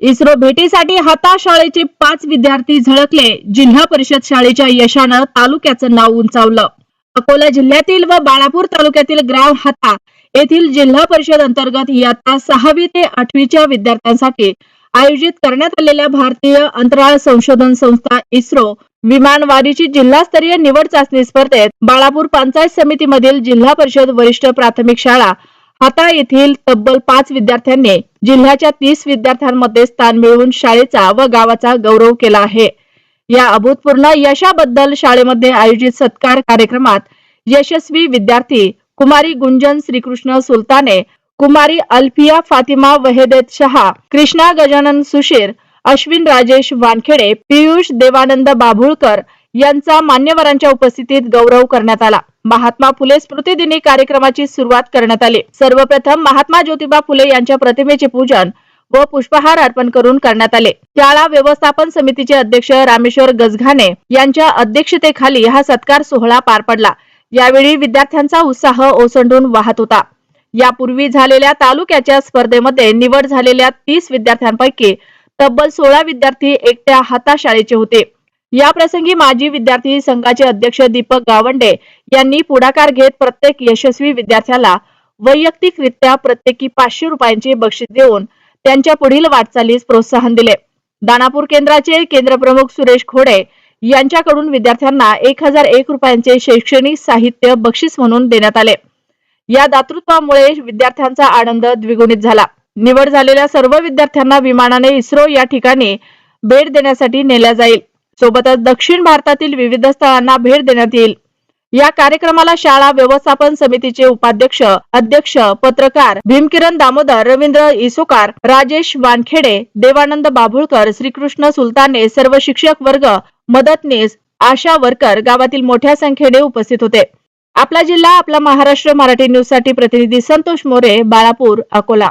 इस्रो भेटीसाठी हाता शाळेचे पाच विद्यार्थी झळकले. जिल्हा परिषद शाळेच्या यशानं तालुक्याचं नाव उंचावलं. अकोला जिल्ह्यातील व बाळापूर तालुक्यातील ग्राम हाता येथील जिल्हा परिषद अंतर्गत इयत्ता सहावी ते आठवीच्या विद्यार्थ्यांसाठी आयोजित करण्यात आलेल्या भारतीय अंतराळ संशोधन संस्था इस्रो विमानवारीची जिल्हास्तरीय निवड चाचणी स्पर्धेत बाळापूर पंचायत समितीमधील जिल्हा परिषद वरिष्ठ प्राथमिक शाळा हाताळा येथील तब्बल पाच विद्यार्थ्यांनी जिल्ह्याच्या तीस विद्यार्थ्यांमध्ये स्थान मिळवून शाळेचा व गावाचा गौरव केला आहे. या अभूतपूर्ण यशाबद्दल शाळेमध्ये आयोजित सत्कार कार्यक्रमात यशस्वी विद्यार्थी कुमारी गुंजन श्रीकृष्ण सुलताने कुमारी अल्फिया फातिमा वहेदेत शहा कृष्णा गजानन सुशीर अश्विन राजेश वानखेडे पियुष देवानंद बाभुळकर यांचा मान्यवरांच्या उपस्थितीत गौरव करण्यात आला. महात्मा फुले स्मृतिदिनी कार्यक्रमाची सुरुवात करण्यात आली. सर्वप्रथम महात्मा ज्योतिबा फुले यांच्या प्रतिमेचे पूजन व पुष्पहार अर्पण करून करण्यात आले. शाळा व्यवस्थापन समितीचे अध्यक्ष रामेश्वर गजघाने यांच्या अध्यक्षतेखाली हा सत्कार सोहळा पार पडला. यावेळी विद्यार्थ्यांचा उत्साह ओसंडून वाहत होता. यापूर्वी झालेल्या तालुक्याच्या स्पर्धेमध्ये निवड झालेल्या तीस विद्यार्थ्यांपैकी तब्बल सोळा विद्यार्थी एकट्या हाता शाळेचे होते. याप्रसंगी माजी विद्यार्थी संघाचे अध्यक्ष दीपक गावंडे यांनी पुढाकार घेत प्रत्येक यशस्वी विद्यार्थ्याला वैयक्तिकरित्या प्रत्येकी पाचशे रुपयांचे बक्षीस देऊन त्यांच्या पुढील वाटचालीस प्रोत्साहन दिले. दानापूर केंद्राचे केंद्रप्रमुख सुरेश खोडे यांच्याकडून विद्यार्थ्यांना एक हजार एक रुपयांचे शैक्षणिक साहित्य बक्षीस म्हणून देण्यात आले. या दातृत्वामुळे विद्यार्थ्यांचा आनंद द्विगुणित झाला. निवड झालेल्या सर्व विद्यार्थ्यांना विमानाने इस्रो या ठिकाणी भेट देण्यासाठी नेल्या जाईल. सोबतच दक्षिण भारतातील विविध स्थळांना भेट देण्यात येईल. या कार्यक्रमाला शाळा व्यवस्थापन समितीचे उपाध्यक्ष अध्यक्ष पत्रकार भीमकिरण दामोदर रवींद्र इसोकार राजेश वानखेडे देवानंद बाभुळकर श्रीकृष्ण सुलताने सर्व शिक्षक वर्ग मदतनीस आशा वर्कर गावातील मोठ्या संख्येने उपस्थित होते. आपला जिल्हा आपला महाराष्ट्र मराठी न्यूजसाठी प्रतिनिधी संतोष मोरे बाळापूर अकोला.